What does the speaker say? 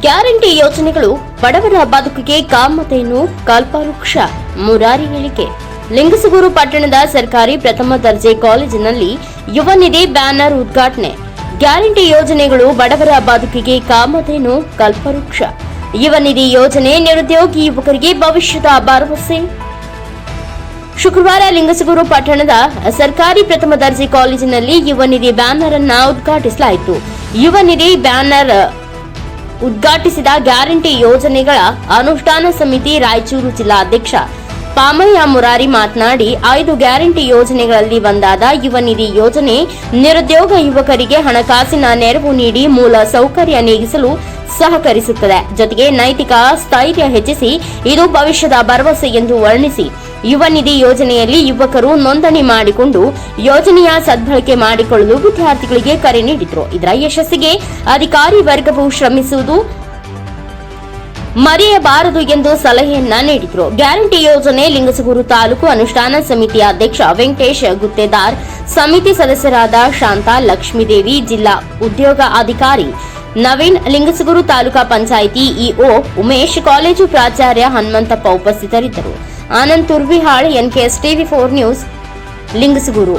Guarantee ಯೋಜನೆಗಳು ಬಡವರ ಬದುಕಿಗೆ ಕಾಮತೆಯನ್ನು ಕಲ್ಪವೃಕ್ಷ. ಮುರಾರಿ ಹೇಳಿಕೆ. ಲಿಂಗಸಗೂರು ಪಟ್ಟಣದ ಸರ್ಕಾರಿ ಪ್ರಥಮ ದರ್ಜೆ ಕಾಲೇಜಿನಲ್ಲಿ ಯುವ ನಿಧಿ ಬ್ಯಾನರ್ ಉದ್ಘಾಟನೆ. ಗ್ಯಾರಂಟಿ ಯೋಜನೆಗಳು ಬಡವರ ಬದುಕಿಗೆ ಕಾಮಧೇನು ಕಲ್ಪವೃಕ್ಷ. ಯುವ ನಿಧಿ ಯೋಜನೆ ನಿರುದ್ಯೋಗಿ ಯುವಕರಿಗೆ ಭವಿಷ್ಯದ ಭರವಸೆ. ಶುಕ್ರವಾರ ಲಿಂಗಸಗೂರು ಪಟ್ಟಣದ ಸರ್ಕಾರಿ ಪ್ರಥಮ ದರ್ಜೆ ಕಾಲೇಜಿನಲ್ಲಿ ಯುವ ನಿಧಿ ಬ್ಯಾನರ್ ಅನ್ನ ಉದ್ಘಾಟಿಸಲಾಯಿತು. ಯುವ ನಿಧಿ ಬ್ಯಾನರ್ ಉದ್ಘಾಟಿಸಿದ ಗ್ಯಾರಂಟಿ ಯೋಜನೆಗಳ ಅನುಷ್ಠಾನ ಸಮಿತಿ ರಾಯಚೂರು ಜಿಲ್ಲಾಧ್ಯಕ್ಷ ಪಾಮಯ್ಯ ಮುರಾರಿ ಮಾತನಾಡಿ, ಐದು ಗ್ಯಾರಂಟಿ ಯೋಜನೆಗಳಲ್ಲಿ ಒಂದಾದ ಯುವ ನಿಧಿ ಯೋಜನೆ ನಿರುದ್ಯೋಗ ಯುವಕರಿಗೆ ಹಣಕಾಸಿನ ನೆರವು ನೀಡಿ ಮೂಲ ಸೌಕರ್ಯ ನೀಗಿಸಲು ಸಹಕರಿಸುತ್ತದೆ. ಜೊತೆಗೆ ನೈತಿಕ ಸ್ಥೈರ್ಯ ಹೆಚ್ಚಿಸಿ, ಇದು ಭವಿಷ್ಯದ ಭರವಸೆ ಎಂದು ವರ್ಣಿಸಿ ಯುವ ನಿಧಿ ಯೋಜನೆಯಲ್ಲಿ ಯುವಕರು ನೋಂದಣಿ ಮಾಡಿಕೊಂಡು ಯೋಜನೆಯ ಸದ್ಬಳಕೆ ಮಾಡಿಕೊಳ್ಳಲು ವಿದ್ಯಾರ್ಥಿಗಳಿಗೆ ಕರೆ ನೀಡಿದರು. ಇದರ ಯಶಸ್ಸಿಗೆ ಅಧಿಕಾರಿ ವರ್ಗವು ಶ್ರಮಿಸುವುದು ಮರೆಯಬಾರದು ಎಂದು ಸಲಹೆಯನ್ನ ನೀಡಿದರು. ಗ್ಯಾರಂಟಿ ಯೋಜನೆ ಲಿಂಗಸಗೂರು ತಾಲೂಕು ಅನುಷ್ಠಾನ ಸಮಿತಿ ಅಧ್ಯಕ್ಷ ವೆಂಕಟೇಶ್ ಗುತ್ತೇದಾರ್, ಸಮಿತಿ ಸದಸ್ಯರಾದ ಶಾಂತಾ ಲಕ್ಷ್ಮೀದೇವಿ, ಜಿಲ್ಲಾ ಉದ್ಯೋಗ ಅಧಿಕಾರಿ ನವೀನ್, ಲಿಂಗಸಗೂರು ತಾಲೂಕಾ ಪಂಚಾಯಿತಿ ಇಒ ಉಮೇಶ್, ಕಾಲೇಜು ಪ್ರಾಚಾರ್ಯ ಹನುಮಂತಪ್ಪ ಉಪಸ್ಥಿತರಿದ್ದರು. Anand Turvihal NKS TV four news Lingasugur.